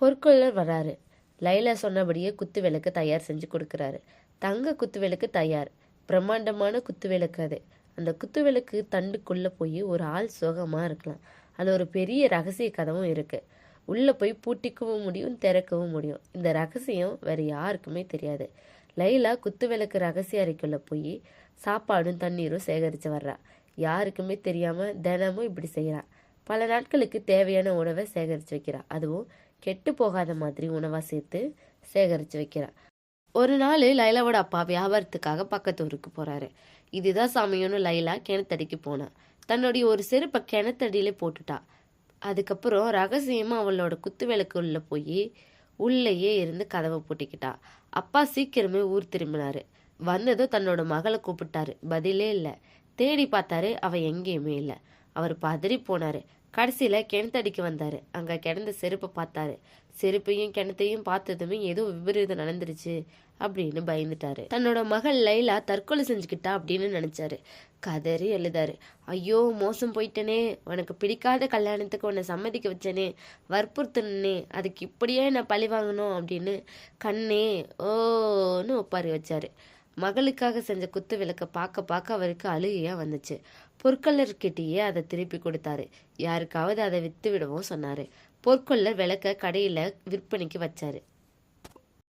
பொற்கொள்ளர் வராரு. லைலா சொன்னபடியே குத்து விளக்கு தயார் செஞ்சு கொடுக்குறாரு. தங்க குத்து விளக்கு தயார். பிரம்மாண்டமான குத்து விளக்கு அது. அந்த குத்து விளக்கு தண்டுக்குள்ளே போய் ஒரு ஆள் சுகமாக இருக்கலாம். அதில் ஒரு பெரிய ரகசிய கதவும் இருக்குது உள்ளே போய் பூட்டிக்கவும் முடியும் திறக்கவும் முடியும். இந்த ரகசியம் வேறு யாருக்குமே தெரியாது. லைலா குத்து விளக்கு ரகசிய அறைக்குள்ளே போய் சாப்பாடும் தண்ணீரும் சேகரித்து வர்றா. யாருக்குமே தெரியாமல் தினமும் இப்படி செய்கிறான் பல நாட்களுக்கு தேவையான உணவை சேகரித்து வைக்கிறா. அதுவும் கெட்டு போகாத மாதிரி உணவாக சேர்த்து சேகரித்து வைக்கிறார். ஒரு நாள் லைலாவோட அப்பா வியாபாரத்துக்காக பக்கத்து ஊருக்கு போகிறாரு இதுதான் சமயம்னு லைலா கிணத்தடிக்கு போனா. தன்னுடைய ஒரு செருப்பை கிணத்தடியிலே போட்டுட்டா. அதுக்கப்புறம் ரகசியமாக அவளோட குத்து விளக்கு உள்ள போய் உள்ளேயே இருந்து கதவை பூட்டிக்கிட்டா. அப்பா சீக்கிரமே ஊர் திரும்பினாரு. வந்ததும் தன்னோட மகளை கூப்பிட்டாரு. பதிலே இல்லை. தேடி பார்த்தாரு. அவ எங்கேயுமே இல்லை. அவர் பதறி போனாரு. கடைசியில் கிணத்தடிக்கு வந்தார். அங்கே கிடந்த செருப்பை பார்த்தாரு. செருப்பையும் கிணத்தையும் பார்த்ததுமே ஏதோ விபரீதம் நடந்துருச்சு அப்படின்னு பயந்துட்டாரு. தன்னோட மகள் லைலா தற்கொலை செஞ்சுக்கிட்டா அப்படின்னு நினச்சாரு. கதறி எழுதாரு ஐயோ மோசம் போயிட்டனே. உனக்கு பிடிக்காத கல்யாணத்துக்கு உன்னை சம்மதிக்க வச்சனே. வற்புறுத்தனே அதுக்கு இப்படியே நான் பழி வாங்கணும் அப்படின்னு கண்ணே ஓன்னு ஒப்பாரி வச்சாரு. மகளுக்காக செஞ்ச குத்து விளக்க பார்க்க பார்க்க அவருக்கு அழுகையா வந்துச்சு. பொற்கொள்ளர்கிட்டயே அதை திருப்பி கொடுத்தாரு. யாருக்காவது அதை வித்து விடவும் சொன்னாரு. பொற்கொள்ளர் விளக்க கடையில விற்பனைக்கு வச்சாரு.